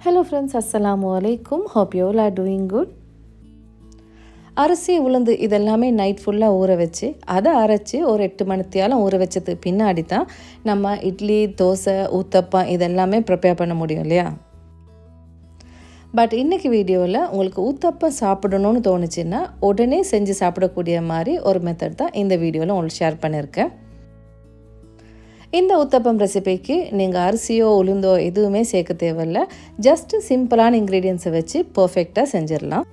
Hello friends அஸ்ஸலாமு அலைக்கும் hope you are doing good அரிசி உளுந்து இதெல்லாமே நைட் ஃபுல்லாக ஊற வச்சு அதை அரைச்சி ஒரு எட்டு மணித்தியாலும் ஊற வச்சது பின்னாடி தான் நம்ம இட்லி தோசை ஊத்தப்பம் இதெல்லாமே ப்ரிப்பேர் பண்ண முடியும் இல்லையா? பட் இன்றைக்கி வீடியோவில் உங்களுக்கு ஊத்தப்பம் சாப்பிடணும்னு தோணுச்சுன்னா உடனே செஞ்சு சாப்பிடக்கூடிய மாதிரி ஒரு மெத்தட் தான் இந்த வீடியோவில் உங்களுக்கு ஷேர் பண்ணியிருக்கேன் இந்த உத்தப்பம் ரெசிபிக்கு நீங்கள் அரிசியோ உளுந்தோ எதுவுமே சேர்க்க தேவையில்ல. ஜஸ்ட்டு சிம்பிளான இன்க்ரீடியன்ஸை வச்சு பர்ஃபெக்டாக செஞ்சிடலாம்.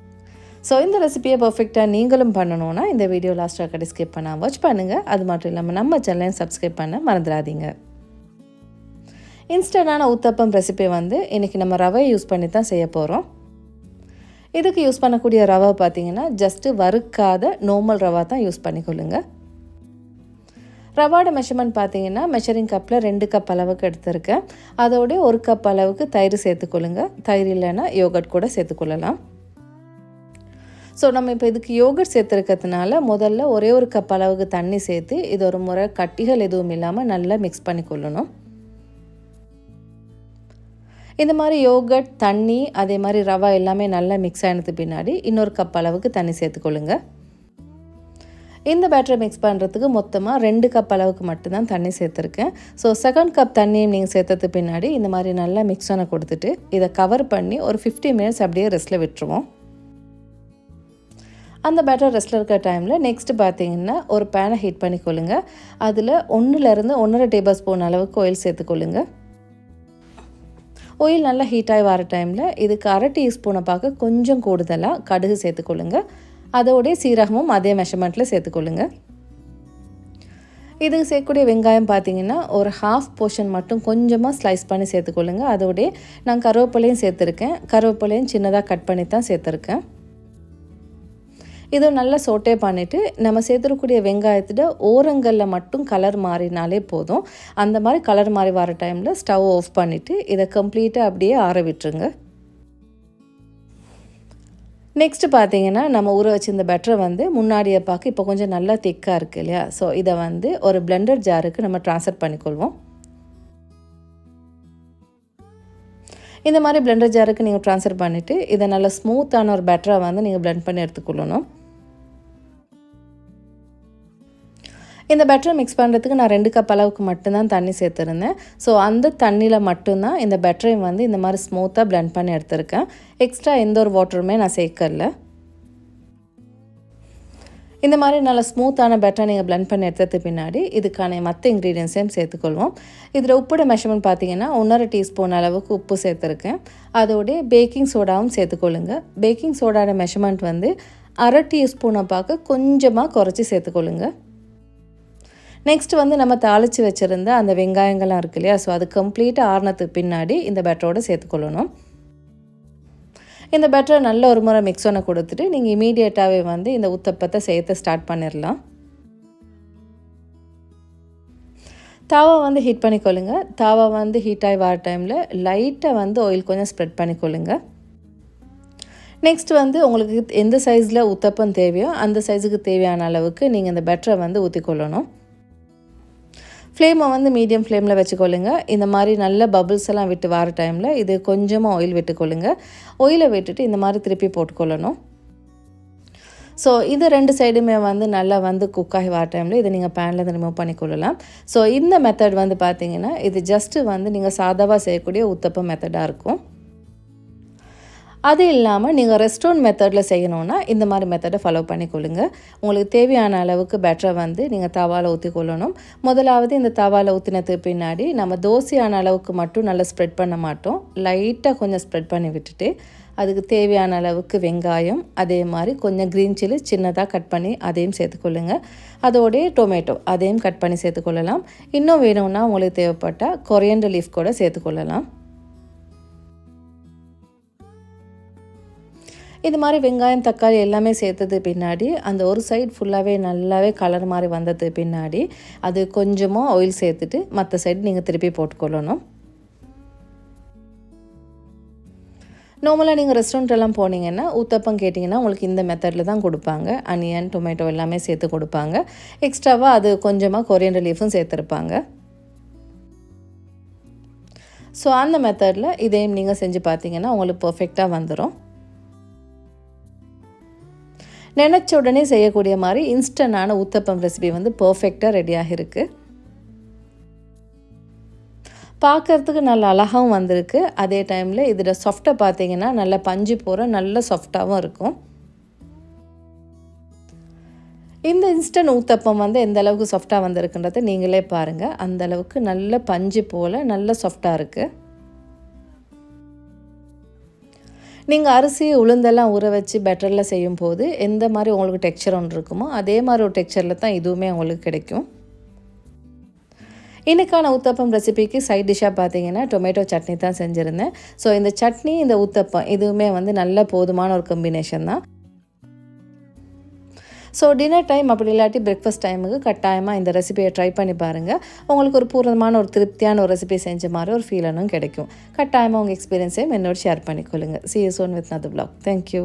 ஸோ இந்த ரெசிபியை பர்ஃபெக்டாக நீங்களும் பண்ணணும்னா இந்த வீடியோ லாஸ்ட்டாக கடை ஸ்கிப் பண்ணால் வாட்ச் பண்ணுங்கள் அது மட்டும் இல்லாமல் நம்ம சேனலையும் சப்ஸ்கிரைப் பண்ண மறந்துடாதீங்க. இன்ஸ்டன்டான ஊத்தப்பம் ரெசிபி வந்து இன்றைக்கி நம்ம ரவையை யூஸ் பண்ணி தான் செய்ய போகிறோம் இதுக்கு யூஸ் பண்ணக்கூடிய ரவை பார்த்தீங்கன்னா ஜஸ்ட்டு வறுக்காத நார்மல் ரவா தான் யூஸ் பண்ணிக்கொள்ளுங்கள் ரவாட மெஷர்மெண்ட் பார்த்தீங்கன்னா மெஷரிங் கப்பில் ரெண்டு கப் அளவுக்கு எடுத்திருக்கேன். அதோடய ஒரு கப் அளவுக்கு தயிர் சேர்த்துக்கொள்ளுங்க. தயிர் இல்லைன்னா யோகட் கூட சேர்த்துக்கொள்ளலாம். ஸோ நம்ம இப்போ இதுக்கு யோகட் சேர்த்துருக்கிறதுனால முதல்ல ஒரே ஒரு கப் அளவுக்கு தண்ணி சேர்த்து இது ஒரு முறை கட்டிகள் எதுவும் இல்லாமல் நல்லா மிக்ஸ் பண்ணி கொள்ளணும். இந்த மாதிரி யோகட் தண்ணி அதே மாதிரி ரவா எல்லாமே நல்லா மிக்ஸ் ஆனது பின்னாடி இன்னொரு கப் அளவுக்கு தண்ணி சேர்த்துக்கொள்ளுங்கள் இந்த பேட்டரை மிக்ஸ் பண்ணுறதுக்கு மொத்தமாக ரெண்டு கப் அளவுக்கு மட்டும்தான் தண்ணி சேர்த்துருக்கேன். ஸோ செகண்ட் கப் தண்ணியும் நீங்கள் சேர்த்தது பின்னாடி இந்த மாதிரி நல்லா மிக்ஸ் பண்ண கொடுத்துட்டு இதை கவர் பண்ணி ஒரு ஃபிஃப்டி மினிட்ஸ் அப்படியே ரெஸ்ட்டில் விட்டுருவோம். அந்த பேட்டர் ரெஸ்ட்டில் இருக்கிற டைமில் நெக்ஸ்ட்டு பார்த்தீங்கன்னா ஒரு பேனை ஹீட் பண்ணிக்கொள்ளுங்க அதில் ஒன்றுலேருந்து ஒன்றரை டேபிள் ஸ்பூன் அளவுக்கு ஆயில் சேர்த்துக்கொள்ளுங்க ஆயில் நல்லா ஹீட் ஆகி வர டைமில் இதுக்கு அரை டீஸ்பூனை பார்க்க கொஞ்சம் கூடுதலாக கடுகு சேர்த்துக்கொள்ளுங்க அதோடைய சீரகமும் அதே மெஷர்மெண்ட்டில் சேர்த்துக்கொள்ளுங்க. இதுக்கு சேர்க்கக்கூடிய வெங்காயம் பார்த்தீங்கன்னா ஒரு ஹாஃப் போர்ஷன் மட்டும் கொஞ்சமாக ஸ்லைஸ் பண்ணி சேர்த்துக்கொள்ளுங்க. அதோடைய நான் கருவேப்பிலையும் சேர்த்துருக்கேன். கருவேப்பிலையும் சின்னதாக கட் பண்ணி தான் சேர்த்துருக்கேன். இதை நல்லா சோட்டே பண்ணிவிட்டு நம்ம சேர்த்துருக்கூடிய வெங்காயத்தில் ஓரங்களில் மட்டும் கலர் மாறினாலே போதும். அந்த மாதிரி கலர் மாறி வர டைமில் ஸ்டவ் ஆஃப் பண்ணிவிட்டு இதை கம்ப்ளீட்டாக அப்படியே ஆற விட்டுருங்க. நெக்ஸ்ட்டு பார்த்தீங்கன்னா நம்ம ஊற வச்சிருந்த பெட்டரை வந்து முன்னாடியை பார்க்க இப்போ கொஞ்சம் நல்லா திக்காக இருக்குது இல்லையா? ஸோ இதை வந்து ஒரு பிளெண்டர் ஜாருக்கு நம்ம ட்ரான்ஸ்ஃபர் பண்ணிக்கொள்வோம். இந்த மாதிரி பிளெண்டர் ஜாருக்கு நீங்கள் ட்ரான்ஸ்ஃபர் பண்ணிவிட்டு இதை நல்லா ஸ்மூத்தான ஒரு பேட்டராக வந்து நீங்கள் பிளெண்ட் பண்ணி எடுத்துக்கொள்ளணும். இந்த பேட்டரை மிக்ஸ் பண்ணுறதுக்கு நான் ரெண்டு கப் அளவுக்கு மட்டும்தான் தண்ணி சேர்த்துருந்தேன். ஸோ அந்த தண்ணியில் மட்டும்தான் இந்த பெட்டரையும் வந்து இந்த மாதிரி ஸ்மூத்தாக பிளெண்ட் பண்ணி எடுத்திருக்கேன். எக்ஸ்ட்ரா எந்த ஒரு வாட்டருமே நான் சேர்க்கல. இந்த மாதிரி நல்ல ஸ்மூத்தான பெட்டரை நீங்கள் பிளெண்ட் பண்ணி எடுத்தது பின்னாடி இதுக்கான மற்ற இன்க்ரீடியன்ஸையும் சேர்த்துக்கொள்வோம். இதில் உப்போட மெஷர்மெண்ட் பார்த்தீங்கன்னா ஒன்றரை டீஸ்பூன் அளவுக்கு உப்பு சேர்த்துருக்கேன். அதோடைய பேக்கிங் சோடாவும் சேர்த்துக்கொள்ளுங்க. பேக்கிங் சோடாவோட மெஷர்மெண்ட் வந்து அரை டீஸ்பூனை பார்க்க கொஞ்சமாக குறைச்சி சேர்த்துக்கொள்ளுங்கள் நெக்ஸ்ட் வந்து நம்ம தாளித்து வச்சுருந்த அந்த வெங்காயங்கள்லாம் இருக்கு இல்லையா? ஸோ அது கம்ப்ளீட்டாக ஆறுனத்துக்கு பின்னாடி இந்த பேட்டரோடு சேர்த்துக்கொள்ளணும் இந்த பேட்டரை நல்ல ஒரு முறை மிக்ஸ் பண்ண கொடுத்துட்டு நீங்கள் இமீடியட்டாகவே வந்து இந்த உத்தப்பத்தை சேர்த்து ஸ்டார்ட் பண்ணிடலாம் தாவா வந்து ஹீட் பண்ணிக்கொள்ளுங்க. தாவா வந்து ஹீட் ஆகி வர டைமில் லைட்டாக வந்து ஆயில் கொஞ்சம் ஸ்ப்ரெட் பண்ணிக்கொள்ளுங்க. நெக்ஸ்ட் வந்து உங்களுக்கு எந்த சைஸில் உத்தப்பம் தேவையோ அந்த சைஸுக்கு தேவையான அளவுக்கு நீங்கள் இந்த பெட்டரை வந்து ஊற்றிக்கொள்ளணும் ஃப்ளேமை வந்து மீடியம் ஃப்ளேமில் வச்சுக்கொள்ளுங்க. இந்த மாதிரி நல்ல பபுள்ஸ் எல்லாம் விட்டு வர டைமில் இது கொஞ்சமாக ஆயில் விட்டுக்கொள்ளுங்க. ஆயிலை விட்டுட்டு இந்த மாதிரி திருப்பி போட்டுக்கொள்ளணும். ஸோ இது ரெண்டு சைடுமே வந்து நல்லா வந்து குக் ஆகி வர டைமில் இதை நீங்கள் பேன்லேருந்து ரிமூவ் பண்ணிக்கொள்ளலாம் ஸோ இந்த மெத்தட் வந்து பார்த்தீங்கன்னா இது ஜஸ்ட்டு வந்து நீங்கள் சாதாவாக செய்யக்கூடிய உத்தப்ப மெத்தடாக இருக்கும். அது இல்லாமல் நீங்கள் ரெஸ்டோரண்ட் மெத்தடில் செய்யணுன்னா இந்த மாதிரி மெத்தடை ஃபாலோ பண்ணிக்கொள்ளுங்க. உங்களுக்கு தேவையான அளவுக்கு பெட்டரை வந்து நீங்கள் தவாவில் ஊற்றிக்கொள்ளணும் முதலாவது இந்த தவாவில் ஊற்றினதுக்கு பின்னாடி நம்ம தோசையான அளவுக்கு மட்டும் நல்லா ஸ்ப்ரெட் பண்ண மாட்டோம். லைட்டாக கொஞ்சம் ஸ்ப்ரெட் பண்ணி விட்டுட்டு அதுக்கு தேவையான அளவுக்கு வெங்காயம் அதே மாதிரி கொஞ்சம் க்ரீன் சில்லி சின்னதாக கட் பண்ணி அதையும் சேர்த்துக்கொள்ளுங்க. அதோடைய டொமேட்டோ அதையும் கட் பண்ணி சேர்த்துக்கொள்ளலாம். இன்னும் வேணும்னா உங்களுக்கு தேவைப்பட்டால் கொரியண்டர் லீஃப் கூட சேர்த்துக்கொள்ளலாம். இது மாதிரி வெங்காயம் தக்காளி எல்லாமே சேர்த்தது பின்னாடி அந்த ஒரு சைடு ஃபுல்லாகவே நல்லாவே கலர் மாதிரி வந்தது பின்னாடி அது கொஞ்சமாக ஆயில் சேர்த்துட்டு மற்ற சைடு நீங்கள் திருப்பி போட்டுக்கொள்ளணும். நார்மலாக நீங்கள் ரெஸ்டாரண்ட் எல்லாம் போனீங்கன்னா ஊத்தப்பம் கேட்டிங்கன்னா உங்களுக்கு இந்த மெத்தடில் தான் கொடுப்பாங்க. அனியன் டொமேட்டோ எல்லாமே சேர்த்து கொடுப்பாங்க. எக்ஸ்ட்ராவாக அது கொஞ்சமாக கொரியன் லீஃபும் சேர்த்துருப்பாங்க. ஸோ அந்த மெத்தடில் இதையும் நீங்கள் செஞ்சு பார்த்தீங்கன்னா உங்களுக்கு பர்ஃபெக்டாக வந்துடும் நினச்ச உடனே செய்யக்கூடிய மாதிரி இன்ஸ்டன்டான ஊத்தப்பம் ரெசிபி வந்து பர்ஃபெக்டாக ரெடியாக இருக்குது பார்க்குறதுக்கு நல்ல அழகாகவும் வந்திருக்கு. அதே டைமில் இதில் சாஃப்டாக பார்த்தீங்கன்னா நல்ல பஞ்சு போகிற நல்ல சாஃப்டாகவும் இருக்கும். இந்த இன்ஸ்டன்ட் ஊத்தப்பம் வந்து எந்த அளவுக்கு சாஃப்டாக வந்திருக்குன்றதை நீங்களே பாருங்கள் அந்த அளவுக்கு நல்ல பஞ்சு போல் நல்ல சாஃப்டாக இருக்குது நீங்கள் அரிசி உளுந்தெல்லாம் ஊற வச்சு பெட்டரில் செய்யும் போது எந்த மாதிரி உங்களுக்கு டெக்ஸ்சர் ஒன்று இருக்குமோ அதே மாதிரி ஒரு டெக்ஸ்சரில் தான் இதுவுமே உங்களுக்கு கிடைக்கும். இன்றைக்கான ஊத்தப்பம் ரெசிபிக்கு சைட் டிஷ்ஷாக பார்த்தீங்கன்னா டொமேட்டோ சட்னி தான் செஞ்சுருந்தேன். ஸோ இந்த சட்னி இந்த ஊத்தப்பம் இதுவுமே வந்து நல்ல போதுமான ஒரு காம்பினேஷன் தான். ஸோ டின்னர் டைம் அப்படி இல்லாட்டி பிரேக்ஃபாஸ்ட் டைமுக்கு கட்டாயமாக இந்த ரெசிபியை ட்ரை பண்ணி பாருங்கள் உங்களுக்கு ஒரு பூர்ணமான ஒரு திருப்தியான ஒரு ரெசிபி செஞ்ச மாதிரி ஒரு ஃபீலனும் கிடைக்கும். கட்டாயமாக உங்கள் எக்ஸ்பீரியன்ஸையும் என்னோட ஷேர் பண்ணிக்கொள்ளுங்கள் சி யூ சோன் வித் நது பிளாக் தேங்க்யூ